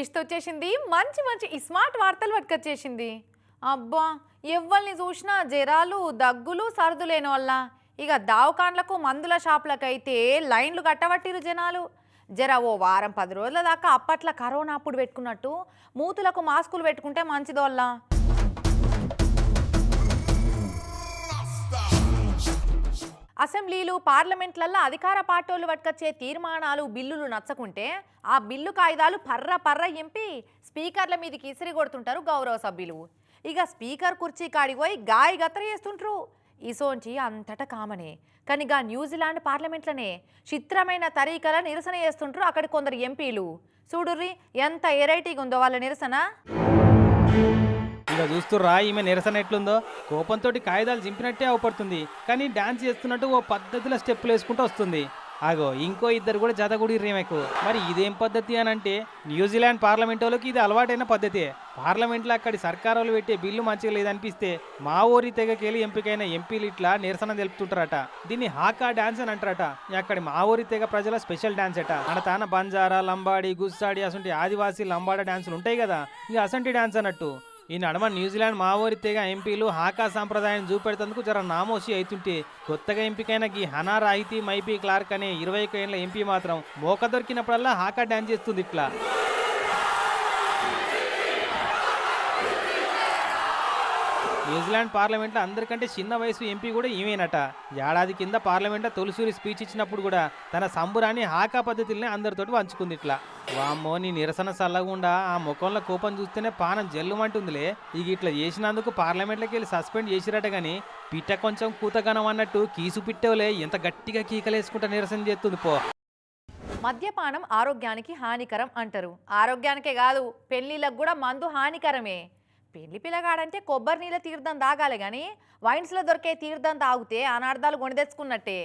Twist వచ్చేసింది. మంచి మంచి స్మార్ట్ వార్తలు పట్టుకొచ్చేసింది. అబ్బా ఎవరిని చూసినా జ్వరాలు దగ్గులు సర్దు లేని వల్ల ఇక దావకాండ్లకు మందుల షాపులకు అయితే లైన్లు కట్టబట్టిరు జనాలు. జర ఓ వారం పది రోజుల దాకా అప్పట్లో కరోనా అప్పుడు పెట్టుకున్నట్టు మూతులకు మాస్కులు పెట్టుకుంటే మంచిదోల్లా. అసెంబ్లీలు పార్లమెంట్లల్లో అధికార పార్టీలు పట్టుకొచ్చే తీర్మానాలు బిల్లులు నచ్చకుంటే ఆ బిల్లు కాయిదాలు పర్ర పర్ర ఎంపి స్పీకర్ల మీదకి ఇసిరి కొడుతుంటారు గౌరవ సభ్యులు. ఇక స్పీకర్ కుర్చీ కాడికి పోయి గాయ గత్ర చేస్తుంటారు. ఇసోంచి అంతటా కామనే. కానీ గా న్యూజిలాండ్ పార్లమెంట్లనే చిత్రమైన తరీకల నిరసన చేస్తుంటారు అక్కడ కొందరు ఎంపీలు. చూడుర్రి ఎంత ఎరైటీగా ఉందో వాళ్ళ నిరసన. ఇక చూస్తుర్రా ఈమె నిరసన ఎట్లుందో? కోపంతో కాగితాలు చింపినట్టే అవపడుతుంది. కానీ డాన్స్ చేస్తున్నట్టు ఓ పద్ధతిలో స్టెప్పులు వేసుకుంటూ వస్తుంది. ఆగో ఇంకో ఇద్దరు కూడా జతగుడి రేమకు మరి ఇదేం పద్ధతి అని అంటే న్యూజిలాండ్ పార్లమెంట్ వాళ్ళకి ఇది అలవాటైన పద్ధతి. పార్లమెంట్లో అక్కడి సర్కారు పెట్టే బిల్లు మంచిగా లేదనిపిస్తే మా ఊరి తెగకెళ్ళి ఎంపికైన ఎంపీలు ఇట్లా నిరసన తెలుపుతుంటారట. దీన్ని హాకా డాన్స్ అని అంటారట. అక్కడి మా ఊరి తెగ ప్రజల స్పెషల్ డాన్స్ అట. మన తాన బంజారా లంబాడి గుస్సాడి అసంటి ఆదివాసీ లంబాడ డాన్సులు ఉంటాయి కదా. ఇక అసంటి డాన్స్ అన్నట్టు. ఈ నడమ న్యూజిలాండ్ మావోరి తెగ ఎంపీలు హాకా సాంప్రదాయం చూపెడతందుకు జర నామోషి అవుతుంటే కొత్తగా ఎంపికైన గీ హనా రాహితీ మైపీ క్లార్క్ అనే ఇరవై ఏళ్ళ ఎంపీ మాత్రం మోక దొరికినప్పుడల్లా హాకా డాన్స్ చేస్తుంది ఇట్లా. న్యూజిలాండ్ పార్లమెంట్లో అందరికంటే చిన్న వయసు ఎంపీ కూడా ఈమెనట. ఏడాది కింద పార్లమెంట్లో తొలిసూరి స్పీచ్ ఇచ్చినప్పుడు కూడా తన సంబురాన్ని హాకా పద్ధతుల్ని అందరితోటి పంచుకుంది ఇట్లా. వామ్మో నీ నిరసన చల్లకుండా ఆ ముఖంలో కోపం చూస్తేనే పానం జల్లుమంటుందిలే. ఇక ఇట్లా చేసినందుకు పార్లమెంట్లోకి వెళ్ళి సస్పెండ్ చేసిరట కానీ పిట్ట కొంచెం కూతగనం అన్నట్టు కీసు పిట్టవులే. ఎంత గట్టిగా కీకలేసుకుంటా నిరసన చేస్తుంది పో. మద్యపానం ఆరోగ్యానికి హానికరం అంటారు. ఆరోగ్యానికే కాదు పెళ్ళిళ్ళకు కూడా మందు హానికరమే. పెళ్ళి పిల్లగాడంటే కొబ్బరి నీళ్ళ తీర్థం తాగాలి కానీ వైన్స్లో దొరికే తీర్థం తాగితే అనార్థాలు కొని తెచ్చుకున్నట్టే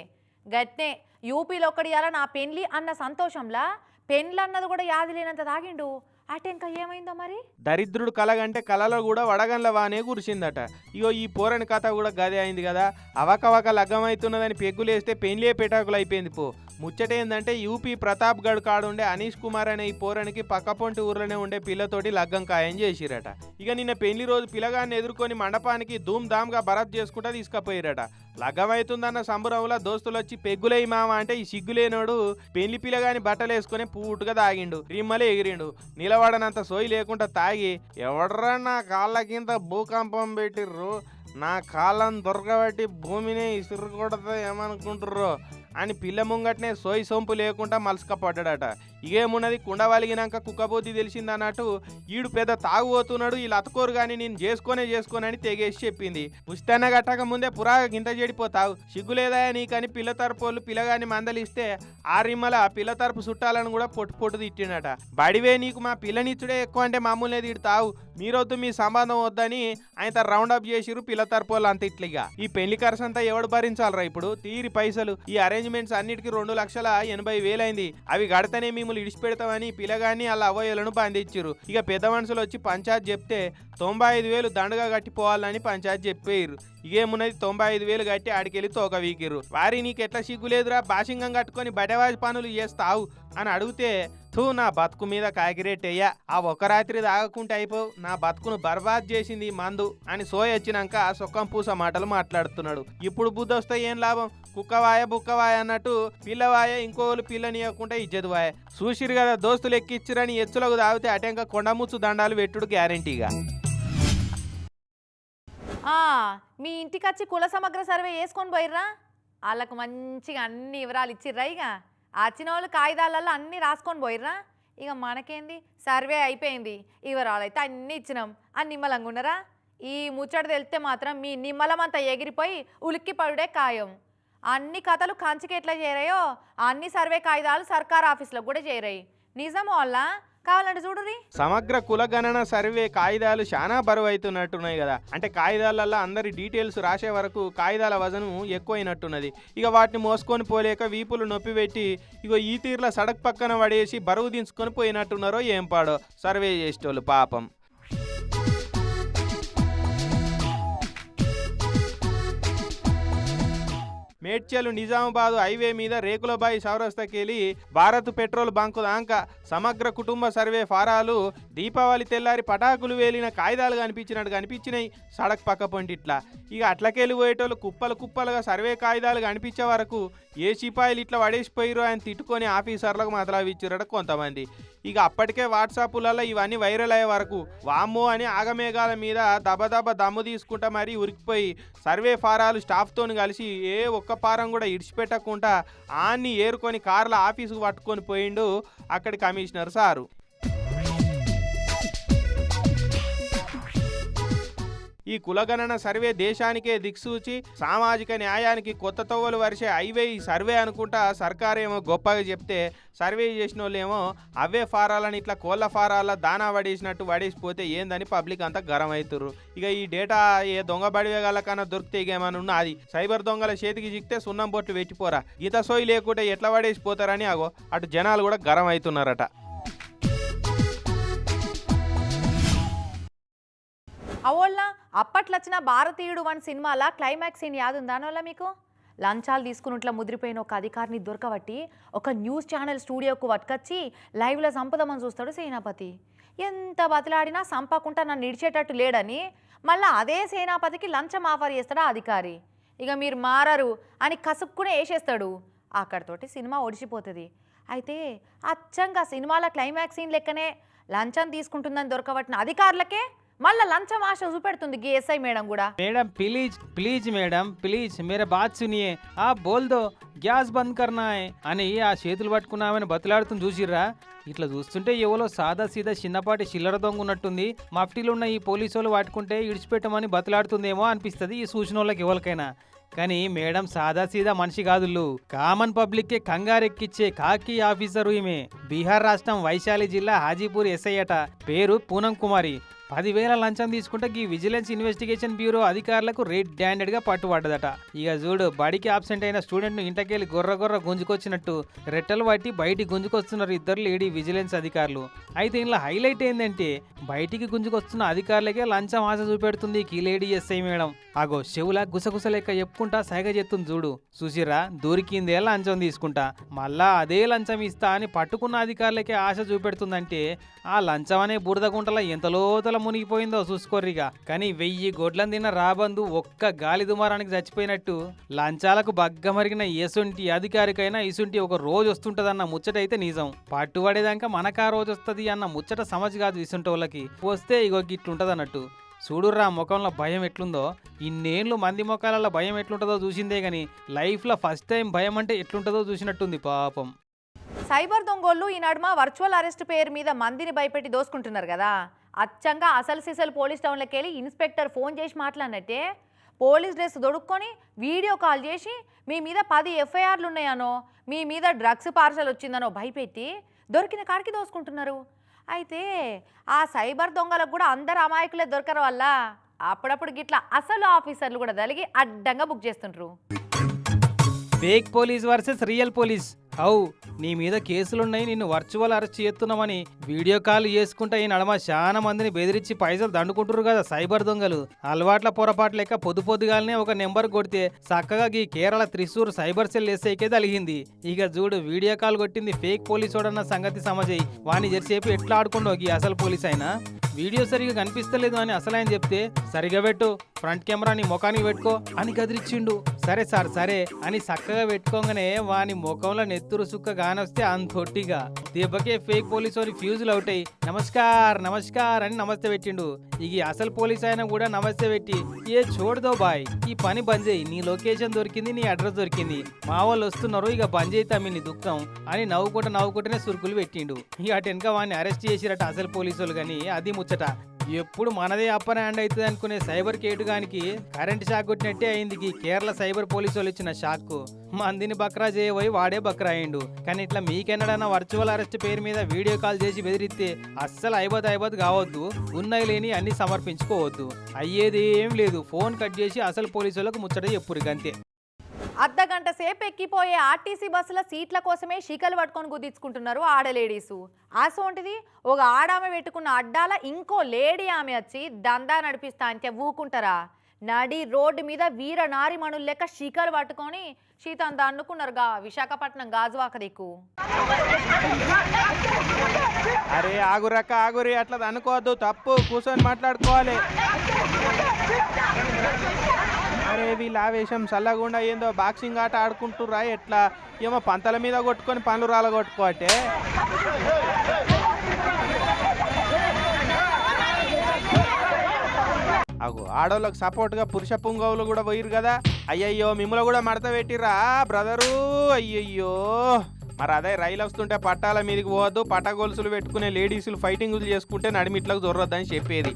గట్నే యూపీలో ఒక్కడియాల నా పెళ్ళి అన్న సంతోషంలా? పెండ్లు అన్నది కూడా యాది లేనంత తాగిండు? ఏమైందో మరి? దరిద్రుడు కలగంటే కలలో కూడా వడగండ్ల వానే కురిసిందట. ఇగో ఈ పోరని కథ కూడా గదే అయింది కదా. అవకవక లగ్గమవుతున్నదని పెగ్గులేస్తే పెండ్లే పెటాకులు అయిపోయింది పో. ముచ్చట ఏందంటే యూపీ ప్రతాప్ గఢ్ కాడుండే అనీష్ కుమార్ అనే ఈ పోరానికి పక్కపొంటి ఊర్లోనే ఉండే పిల్లతోటి లగ్గం ఖాయం చేసిరట. ఇక నిన్న పెళ్ళి రోజు పిల్లగాన్ని ఎదుర్కొని మండపానికి ధూమ్ ధామ్గా భరత్ చేసుకుంటా తీసుకుపోయిరట. లగ్గం అవుతుందన్న సంబరంలో దోస్తులు వచ్చి పెగ్గులేయి మామ అంటే ఈ సిగ్గులేనోడు పెళ్ళి పిల్లగాని బట్టలు వేసుకొని పూటుగా దాగిండు రిమ్మలే ఎగిరిండు. నిలబడనంత సోయి లేకుండా తాగి ఎవడరా నా కాళ్ళ కింద భూకంపం పెట్టిర్రు? నా కాలం దొరకబట్టి భూమిని ఇసురుకూడదు ఏమనుకుంటుర్రు? అని పిల్ల ముంగట్నే సోయి సొంపు లేకుండా మలసకపడ్డాడట ఇగేమున్నది కుండ వలిగినాక కుక్కబోతి తెలిసిందన్నట్టు ఈడు పెద్ద తాగుపోతున్నాడు వీళ్ళు లతకోరు కానీ నేను చేసుకొనే చేసుకోనని తెగేసి చెప్పింది. పుస్తన్న గట్టక ముందే పురా గింత చెడిపోతావు సిగ్గులేదా నీకని పిల్ల తరపోళ్ళు పిల్లగాని మందలిస్తే ఆ రిమ్మల పిల్ల తరపు చుట్టాలను కూడా పొట్టు పొట్టు తిట్టినట బడివే నీకు మా పిల్లనిచ్చుడే ఎక్కువ అంటే మామూలే తిడతావు. మీరొద్దు మీ సంబంధం వద్దని ఆయన రౌండ్ అప్ చేసిరు పిల్ల తరపోళ్ళు అంత ఇట్లిగా. ఈ పెళ్ళి ఖర్చు అంతా ఎవడు భరించాలరా ఇప్పుడు? తీరి పైసలు. ఈ అరేంజ్మెంట్స్ అన్నిటికీ రెండు లక్షల ఎనభై వేలైంది. అవి గడతనే మిమ్మల్ని ఇడిచిపెడతామని పిల్లగాని వాళ్ళ అవ్వయ్యలను బంధించారు ఇక పెద్ద మనుషులు వచ్చి పంచాయత్ చెప్తే తొంభై ఐదు వేలు దండగా కట్టిపోవాలని పంచాయత్ చెప్పారు ఇగేమున్నది తొంభై ఐదు వేలు కట్టి ఆడికెళ్ళి తోక వీకిర్రు. వారి నీకు ఎట్లా సిగ్గులేదురా? భాషింగం కట్టుకొని బడవాజి పనులు చేస్తావు అని అడిగితే థూ నా బతుకు మీద కాగిరేటయ్యా ఆ ఒక రాత్రి తాగకుంటే అయిపోవు. నా బతుకును బర్బాద్ చేసింది మందు అని సోయ వచ్చినాక సొక్కం పూస మాటలు మాట్లాడుతున్నాడు. ఇప్పుడు బుద్ధి వస్తే ఏం లాభం? కుక్కవాయ బుక్కవాయ అన్నట్టు పిల్లవాయ ఇంకోళ్ళు పిల్లనియకుండా ఇజ్జదు వాయ చూసిరు కదా దోస్తులు ఎక్కిచ్చిరని ఎచ్చులకు తాగితే అటెంక కొండముచ్చు దండాలు పెట్టుడు గ్యారంటీగా. మీ ఇంటికి వచ్చి కుల సమగ్ర సర్వే వేసుకొని పోయిర్రా? వాళ్ళకు మంచిగా అన్ని వివరాలు ఇచ్చిర్రా ఇక వచ్చిన వాళ్ళు కాగితాలలో అన్నీ రాసుకొని పోయిర్రా? ఇక మనకేంది? సర్వే అయిపోయింది. ఇవరాలైతే అన్నీ ఇచ్చినాం. అని నిమ్మలంగా ఉన్నారా? ఈ ముచ్చట తెలిస్తే మాత్రం మీ నిమ్మలం అంతా ఎగిరిపోయి ఉలిక్కి పడుడే ఖాయం. అన్ని కథలు కంచికి ఎట్లా చేరాయో అన్ని సర్వే కాగితాలు సర్కార్ ఆఫీసులకు కూడా చేరాయి. నిజమో వల్ల కావాలంటే చూడురి సమగ్ర కులగణన సర్వే కాగితాలు చాలా బరువు అవుతున్నట్టున్నాయి కదా. అంటే కాగితాలల్లో అందరి డీటెయిల్స్ రాసే వరకు కాగితాల వజను ఎక్కువైనట్టున్నది. ఇక వాటిని మోసుకొని పోలేక వీపులు నొప్పి పెట్టి ఇగో ఈ తీర్ల సడక్ పక్కన పడేసి బరువు దించుకొని పోయినట్టున్నారో ఏం పాడో. సర్వే చేసేటోళ్ళు పాపం. మేడ్చల్ నిజామాబాద్ హైవే మీద రేకులబాయి చౌరస్తాకెళ్ళి భారత్ పెట్రోల్ బంకు దాంక సమగ్ర కుటుంబ సర్వే ఫారాలు దీపావళి తెల్లారి పటాకులు వేలిన కాగితాలు కనిపించినట్టు కనిపించినాయి సడక్ పక్క పొంటిట్లా ఇక అట్లకెళ్ళి పోయేటోళ్ళు కుప్పలు కుప్పలుగా సర్వే కాగితాలు కనిపించే వరకు ఏ సిపాయిలు ఇట్లా పడేసిపోయిరో ఆయన తిట్టుకొని ఆఫీసర్లకు మాత్రం కొంతమంది. ఇక అప్పటికే వాట్సాప్లలో ఇవన్నీ వైరల్ అయ్యే వరకు వామ్మో అని ఆగమేఘాల మీద దబదబ దమ్ము తీసుకుంటా మరీ ఉరికిపోయి సర్వే ఫారాలు స్టాఫ్తో కలిసి ఏ ఒక్క ఫారం కూడా ఇడిచిపెట్టకుండా ఆన్ని ఏరుకొని కార్ల ఆఫీసుకు పట్టుకొని పోయిండు అక్కడి కమిషనర్ సారు. ఈ కులగణన సర్వే దేశానికే దిక్సూచి సామాజిక న్యాయానికి కొత్త తవ్వలు వరిసే హైవే ఈ సర్వే అనుకుంటా సర్కారేమో గొప్పగా చెప్తే సర్వే చేసిన వాళ్ళేమో అవే ఫారాలని ఇట్లా కోళ్ళ ఫారాల దానా పడేసినట్టు పడేసిపోతే ఏందని పబ్లిక్ అంతా గరం అవుతుర్రు ఇక ఈ డేటా ఏ దొంగ బడివేగాల కన్నా దొరికితే ఏమైనా ఉన్నా అది. సైబర్ దొంగల చేతికి చిక్తే సున్నం బొట్లు పెట్టిపోరా. ఈత సోయి లేకుంటే ఎట్లా పడేసిపోతారని అగో అటు జనాలు కూడా గరం అవుతున్నారట అవోళ్ళ అప్పట్లో వచ్చిన భారతీయుడు వన్ సినిమాల క్లైమాక్స్ సీన్ యాదుందా మీకు? లంచాలు తీసుకున్నట్ల ముదిరిపోయిన ఒక అధికారిని దొరకబట్టి ఒక న్యూస్ ఛానల్ స్టూడియోకు పట్టుకొచ్చి లైవ్లో సంపదమని చూస్తాడు సేనాపతి. ఎంత బతిలాడినా సంపకుండా నన్ను ఇడిచేటట్టు లేడని మళ్ళీ అదే సేనాపతికి లంచం ఆఫర్ చేస్తాడు ఆ అధికారి? ఇక మీరు మారరు అని కసుక్కునే వేసేస్తాడు. అక్కడితోటి సినిమా ఒడిచిపోతుంది. అయితే అచ్చంగా సినిమాల క్లైమాక్స్ సీన్ లెక్కనే లంచం తీసుకుంటుందని దొరకబట్టిన అధికారులకే మళ్ళా లంచం ఆశ చూపెడుతుంది గిఎస్ఐ మేడం కూడా. Madam please please madam please మేరే బాత్ సునియే. ఆ బోల్దో గ్యాస్ బంద్ కర్నాయ్ అని ఆ చేతులు పట్టుకున్నామని బతులాడుతుంది చూసిర్రా. ఇట్లా చూస్తుంటే ఎవరో సాదా సీదా చిన్నపాటి చిల్లర దొంగ ఉన్నట్టుంది. మఫ్టీలు ఉన్న ఈ పోలీసులు పట్టుకుంటే ఇడిచిపెట్టమని బతులాడుతుందేమో అనిపిస్తుంది ఈ సూచన వాళ్ళకి ఎవరికైనా. కానీ మేడం సాదా సీదా మనిషి కాదులు కామన్ పబ్లిక్కి కంగారెక్కిచ్చే కాకి ఆఫీసరు ఈమె. బీహార్ రాష్ట్రం వైశాలి జిల్లా హాజీపూర్ ఎస్ఐ అట. పేరు పూనం కుమారి. పదివేల లంచం తీసుకుంటే ఈ విజిలెన్స్ ఇన్వెస్టిగేషన్ బ్యూరో అధికారులకు రెడ్ హ్యాండెడ్గా పట్టుబడ్డదట. ఇక చూడు బడికి ఆబ్సెంట్ అయిన స్టూడెంట్ను ఇంటకెళ్ళి గొర్ర గొర్ర గుంజుకొచ్చినట్టు రెట్టలు పట్టి బయటికి గుంజుకొస్తున్నారు ఇద్దరు లేడీ విజిలెన్స్ అధికారులు. అయితే ఇందులో హైలైట్ ఏంటంటే బయటికి గుంజుకొస్తున్న అధికారులకే లంచం ఆశ చూపెడుతుంది ఈ లేడీ ఎస్ఐ మేడం. అగో చెవులా గుసగుస లెక్క చెప్పుకుంటా సైగ చెప్తుంది చూడు. చూసిరా దొరికిందే లంచం తీసుకుంటా. మళ్ళా అదే లంచం ఇస్తా అని పట్టుకున్న అధికారులకే ఆశ చూపెడుతుందంటే ఆ లంచం అనే బురద గుంటల ఎంత లోతల మునిగిపోయిందో చూసుకోర్రిగా. కానీ వెయ్యి గొడ్లను తిన్న రాబందు ఒక్క గాలి దుమారానికి చచ్చిపోయినట్టు. లంచాలకు బగ్గమరిగిన ఎసుంటి అధికారికైనా ఇసుంటి ఒక రోజు వస్తుంటదన్న ముచ్చట అయితే నిజం పట్టుబడేదాకా మనకా రోజు వస్తుంది అన్న ముచ్చట సమజ్ కాదు ఇసుంటోళ్ళకి. వస్తే ఇగో గిట్లుంటది అన్నట్టు చూడుర్రా ముఖంలో భయం ఎట్లుందో. ఇన్నేళ్ళు మంది ముఖాలలో భయం ఎట్లుంటుందో చూసిందే గాని లైఫ్లో ఫస్ట్ టైం భయం అంటే ఎట్లుంటుందో చూసినట్టుంది పాపం. సైబర్ దొంగోళ్ళు ఈ నడుమ వర్చువల్ అరెస్ట్ పేరు మీద మందిని భయపెట్టి దోసుకుంటున్నారు కదా. అచ్చంగా అసలు సిసలు పోలీస్ టౌన్లోకి వెళ్ళి ఇన్స్పెక్టర్ ఫోన్ చేసి మాట్లాడినట్టే పోలీస్ డ్రెస్ దొడుక్కొని వీడియో కాల్ చేసి మీ మీద పది ఎఫ్ఐఆర్లు ఉన్నాయనో మీ మీద డ్రగ్స్ పార్సల్ వచ్చిందనో భయపెట్టి దొరికిన కాడికి దోసుకుంటున్నారు. అయితే ఆ సైబర్ దొంగలకు కూడా అందరు అమాయకులే దొరకరు వల్ల అప్పుడప్పుడు గిట్లా అసలు ఆఫీసర్లు కూడా తలిగి అడ్డంగా బుక్ చేస్తుంటారు fake police versus real police అవు నీ మీద కేసులున్నాయి నిన్ను వర్చువల్ అరెస్ట్ చేస్తున్నామని వీడియో కాల్ చేసుకుంటే ఈ నడమ చాలా మందిని బెదిరించి పైసలు దండుకుంటారు కదా సైబర్ దొంగలు. అలవాట్ల పొరపాటు లేక పొద్దు పొద్దుగాలనే ఒక నెంబర్ కొడితే చక్కగా ఈ కేరళ త్రిశూర్ సైబర్ సెల్ వేసేకే తలిగింది ఇక చూడు వీడియో కాల్ కొట్టింది ఫేక్ పోలీస్ సంగతి సమజై వాణ్ణి జరిసేపు ఎట్లా ఆడుకుండో ఈ అసలు పోలీస్ అయినా వీడియో సరిగా కనిపిస్తలేదు అని అసలు ఆయన చెప్తే సరిగా పెట్టు ఫ్రంట్ కెమెరా నీ ముఖానికి పెట్టుకో అని గదిరిచ్చిండు. సరే సార్ సరే అని చక్కగా పెట్టుకోగానే వాని ముఖంలో నెత్తురు సుక్క గానొస్తే అంతొట్టిగా దెబ్బకే ఫేక్ పోలీసు వారి ఫ్యూజులు అవుతాయి. నమస్కార్ నమస్కార్ అని నమస్తే పెట్టిండు. ఇక అసలు పోలీస్ ఆయన కూడా నమస్తే పెట్టి ఏ చూడదో బాయ్ ఈ పని బంద్ చేయి. నీ లొకేషన్ దొరికింది నీ అడ్రస్ దొరికింది. మా వాళ్ళు వస్తున్నారు ఇక బంద్ చేయి నీ దుఃఖం అని నవ్వుకుంటా నవ్వుకుంటేనే సురుకులు పెట్టిండు. ఇక అటు వెనక వాడిని అరెస్ట్ చేసిరట అసలు పోలీసు వాళ్ళు కానీ అది ముచ్చట. ఎప్పుడు మనదే అప్పర్ హ్యాండ్ అవుతుంది అనుకునే సైబర్ కేటుగానికి కరెంట్ షాక్ కొట్టినట్టే అయింది ఈ కేరళ సైబర్ పోలీసు వాళ్ళు ఇచ్చిన షాక్ మందిని బక్రా చేయబోయి వాడే బక్రా అయిండు. కానీ ఇట్లా మీకెన్నడన్నా వర్చువల్ అరెస్ట్ పేరు మీద వీడియో కాల్ చేసి బెదిరిస్తే అస్సలు అయిపోతే అయిపోతే కావద్దు. ఉన్నాయి లేని అన్ని సమర్పించుకోవద్దు. అయ్యేది ఏం లేదు. ఫోన్ కట్ చేసి అసలు పోలీసు వాళ్ళకు ముచ్చట చెప్పురు అంతే అర్ధ గంట సేపు ఎక్కిపోయే ఆర్టీసీ బస్సుల సీట్ల కోసమే షీకలు పట్టుకొని గుద్దించుకుంటున్నారు ఆడ లేడీసు. అసోంటిది ఒక ఆడామె పెట్టుకున్న అడ్డాల ఇంకో లేడీ ఆమె వచ్చి దందా నడిపిస్తా అంటే ఊకుంటారా? నడి రోడ్డు మీద వీర నారిమణులు లెక్క షీకలు పట్టుకొని శీతం దన్నుకున్నారుగా విశాఖపట్నం గాజువాక దిక్కు. అరే ఆగురక్క ఆగురి అట్లా అనుకోవద్దు తప్పు కూర్చొని మాట్లాడుకోవాలి. అరే వీళ్ళ ఆవేశం చల్లగుండా ఏందో బాక్సింగ్ ఆట ఆడుకుంటుర్రా ఎట్లా? ఏమో పంతల మీద కొట్టుకొని పనులు రాల కొట్టుకోటే అగో ఆడోళ్ళకి సపోర్ట్గా పురుష పుంగవులు కూడా పోయిరు కదా. అయ్యయ్యో మిమ్మల్ని కూడా మడత పెట్టిరా బ్రదరు అయ్యయ్యో. మరి అదే రైలు వస్తుంటే పట్టాల మీదకి పోవద్దు పట్ట గొలుసులు పెట్టుకునే లేడీసులు ఫైటింగులు చేసుకుంటే నడిమిట్లకు దొరద్దని చెప్పేది.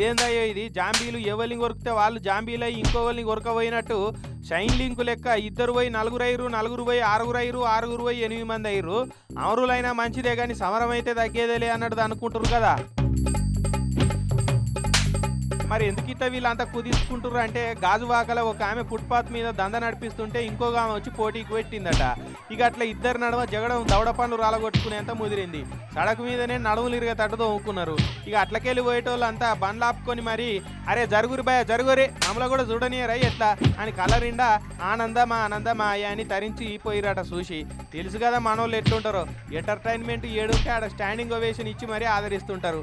ఇదేందయ్యో ఇది? జాంబీలు ఎవరిని కొరికితే వాళ్ళు జాంబీలు అయ్యి ఇంకోవల్ని కొరకపోయినట్టు షైన్ లింకు లెక్క ఇద్దరు పోయి నలుగురు అయ్యారు నలుగురు పోయి ఆరుగురు అయ్యారు ఆరుగురు పోయి ఎనిమిది మంది అయ్యారు అమరులైనా మంచిదే కానీ సమరం అయితే తగ్గేదేలే అన్నట్టు అనుకుంటారు కదా. మరి ఎందుకు ఇట్లా వీళ్ళంతా కుదించుకుంటారు అంటే గాజువాకల ఒక ఆమె ఫుట్పాత్ మీద దంద నడిపిస్తుంటే ఇంకొక ఆమె వచ్చి పోటీకి పెట్టిందట. ఇక అట్లా ఇద్దరు నడవ జగడం దవడ పనులు రాలగొట్టుకునేంత ముదిరింది. సడకు మీదనే నడుములు ఇరిగే తట్టుతో ఊకున్నారు ఇక అట్లకెళ్ళి పోయేటోళ్ళంతా బండ్లు ఆపుకొని మరి అరే జరుగురు భయ జరుగురే మమ్మల్ని కూడా చూడనియరా ఎట్లా? అని కలరిండా ఆనందమా ఆనందమా అయ్యా అని తరించి పోయిరట చూసి. తెలుసు కదా మనోళ్ళు ఎట్లుంటారో. ఎంటర్టైన్మెంట్ ఏడుకే ఆడ స్టాండింగ్ ఓవేషన్ ఇచ్చి మరీ ఆదరిస్తుంటారు.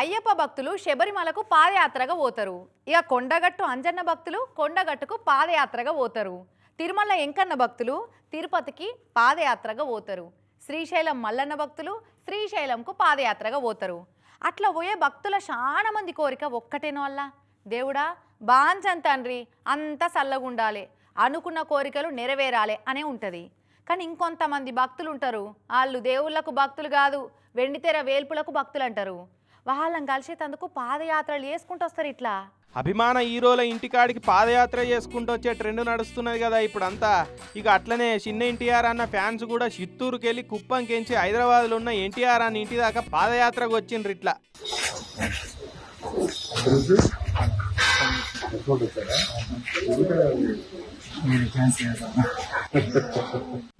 అయ్యప్ప భక్తులు శబరిమలకు పాదయాత్రగా పోతారు. ఇక కొండగట్టు అంజన్న భక్తులు కొండగట్టుకు పాదయాత్రగా పోతారు. తిరుమల ఎంకన్న భక్తులు తిరుపతికి పాదయాత్రగా పోతారు. శ్రీశైలం మల్లన్న భక్తులు శ్రీశైలంకు పాదయాత్రగా పోతారు. అట్లా పోయే భక్తుల చాలా మంది కోరిక ఒక్కటేనో వల్ల దేవుడా బాంచన్ తండ్రి అంతా చల్లగుండాలి అనుకున్న కోరికలు నెరవేరాలి అనే ఉంటుంది. కానీ ఇంకొంతమంది భక్తులు ఉంటారు వాళ్ళు దేవుళ్ళకు భక్తులు కాదు వెండితెర వేల్పులకు భక్తులు అంటారు వాళ్ళని కలిసేటందుకు పాదయాత్రలు వేసుకుంటూ వస్తారు ఇట్లా. అభిమాన హీరోల ఇంటికాడికి పాదయాత్ర చేసుకుంటూ వచ్చే ట్రెండ్ నడుస్తున్నది కదా ఇప్పుడంతా. ఇక అట్లనే చిన్న ఎన్టీఆర్ అన్న ఫ్యాన్స్ కూడా చిత్తూరుకి వెళ్ళి కుప్పంకెంచి హైదరాబాద్లో ఉన్న ఎన్టీఆర్ అన్న ఇంటి దాకా పాదయాత్రకు వచ్చిండ్రు ఇట్లా.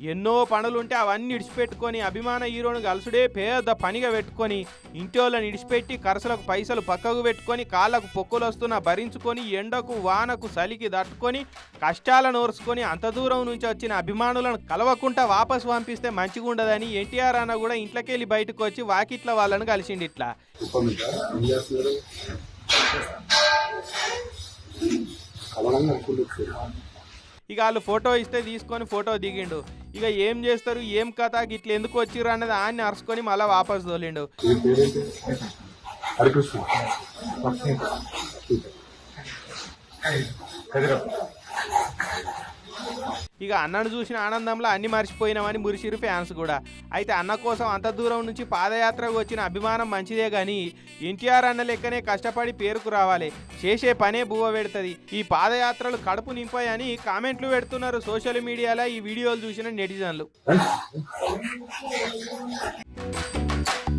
ఎన్నో పనులుంటే అవన్నీ ఇడిచిపెట్టుకొని అభిమాన హీరోను కలుసుడే పెద్ద పనిగా పెట్టుకొని ఇంటి వాళ్ళని ఇడిచిపెట్టి కరసలకు పైసలు పక్కకు పెట్టుకొని కాళ్ళకు పొక్కులు వస్తున్నా భరించుకొని ఎండకు వానకు చలికి తట్టుకొని కష్టాలను ఓర్చుకొని అంత దూరం నుంచి వచ్చిన అభిమానులను కలవకుండా వాపసు పంపిస్తే మంచిగా ఉండదని ఎన్టీఆర్ అన్న కూడా ఇంట్లోకి వెళ్ళి బయటకు వచ్చి వాకిట్ల వాళ్ళని కలిసిండి ఇట్లా. ఇక వాళ్ళు ఫోటో ఇస్తే తీసుకొని ఫోటో దిగిండు. ఇక ఏం చేస్తారు? ఏం కథ? ఇట్లా ఎందుకు వచ్చిర్రు అన్నది ఆయన్ని అరుచుకొని మళ్ళీ వాపస్ తోలిండు. హరికృష్ణ. ఇక అన్నను చూసిన ఆనందంలో అన్ని మర్చిపోయినామని మురిసిరు ఫ్యాన్స్ కూడా. అయితే అన్న కోసం అంత దూరం నుంచి పాదయాత్రకు వచ్చిన అభిమానం మంచిదే కానీ ఎన్టీఆర్ అన్న లెక్కనే కష్టపడి పేరుకు రావాలి. చేసే పనే బువ్వ పెడుతుంది. ఈ పాదయాత్రలు కడుపు నింపాయని కామెంట్లు పెడుతున్నారు సోషల్ మీడియాలో ఈ వీడియోలు చూసిన నెటిజన్లు.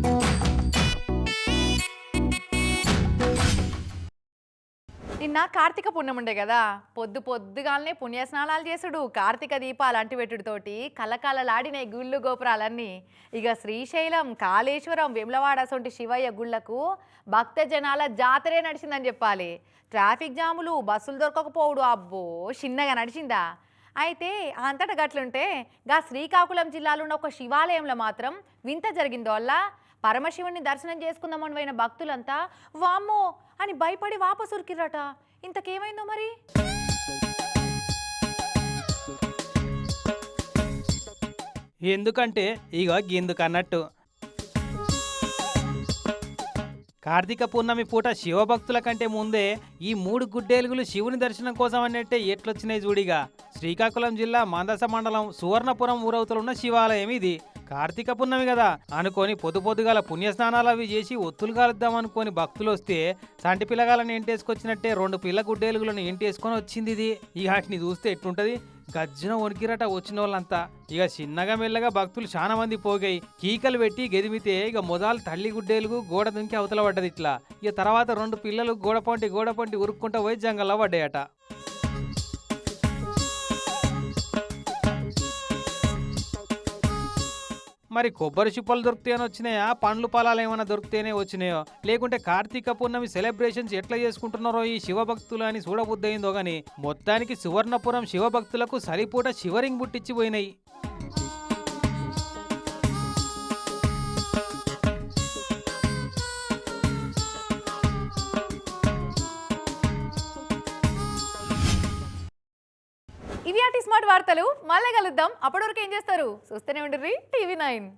నిన్న కార్తీక పుణ్యం ఉండే కదా పొద్దు పొద్దుగాలనే పుణ్యస్నానాలు చేసుడు కార్తీక దీపాలు అంటిపెట్టుడుతోటి కలకలలాడినాయి గుళ్ళు గోపురాలన్నీ. ఇక శ్రీశైలం కాళేశ్వరం వెమ్లవాడ సొంటి శివయ్య గుళ్ళకు భక్త జనాల జాతరే నడిచిందని చెప్పాలి. ట్రాఫిక్ జాములు బస్సులు దొరకకపోవడు అబ్బో చిన్నగా నడిచిందా? అయితే అంతటా గట్లుంటే గా శ్రీకాకుళం జిల్లాలో ఉన్న ఒక శివాలయంలో మాత్రం వింత జరిగిందో వల్ల పరమశివుని దర్శనం చేసుకుందామని పోయిన భక్తులంతా వామ్మో! అని భయపడి వాపసురికిరట ఇంతకేమైందో మరి? ఎందుకంటే ఇగో గిందుకు అన్నట్టు కార్తీక పూర్ణమి పూట శివభక్తుల కంటే ముందే ఈ మూడు గుడ్డేలుగులు శివుని దర్శనం కోసం అన్నట్టే ఎట్లొచ్చినాయి చూడిగా. శ్రీకాకుళం జిల్లా మందస మండలం సువర్ణపురం ఊరవతలున్న శివాలయం ఇది. కార్తీక పున్నమి కదా. అనుకొని పొద్దు పొద్దుగాల పుణ్యస్నానాలు అవి చేసి ఒత్తులు కాలుద్దాం అనుకొని భక్తులు వస్తే సంటి పిల్లగాలను ఏంటేసుకొచ్చినట్టే రెండు పిల్ల గుడ్డేలుగులను ఏంటేసుకొని వచ్చింది ఇది. ఈ వాటిని చూస్తే ఎట్లుంటది? గజ్జన వణికిరట వచ్చిన వాళ్ళంతా ఇక చిన్నగా మెల్లగా భక్తులు చాలా మంది పోగాయి. కీకలు పెట్టి గెదిమితే ఇక మొదలు తల్లి గుడ్డేలుగు గోడ దుంకి అవతల పడ్డది ఇట్లా. ఇక తర్వాత రెండు పిల్లలు గోడ పంటి గోడ పంటి ఉరుక్కుంటా పోయి జంగల్లో పడ్డాయట. మరి కొబ్బరి చిప్పలు దొరికితేనే వచ్చినాయా? పండ్లు పొలాలు ఏమైనా దొరికితేనే వచ్చినాయో? లేకుంటే కార్తీక పూర్ణమి సెలబ్రేషన్స్ ఎట్లా చేసుకుంటున్నారో ఈ శివభక్తులు అని చూడబుద్దయిందో గాని మొత్తానికి సువర్ణపురం శివభక్తులకు సరిపూట శివరింగ్ బుట్టిచ్చి వార్తలు మళ్ళీ కలుద్దాం. అప్పటివరకు ఏం చేస్తారు? చూస్తూనే ఉండ్రి టీవీ నైన్.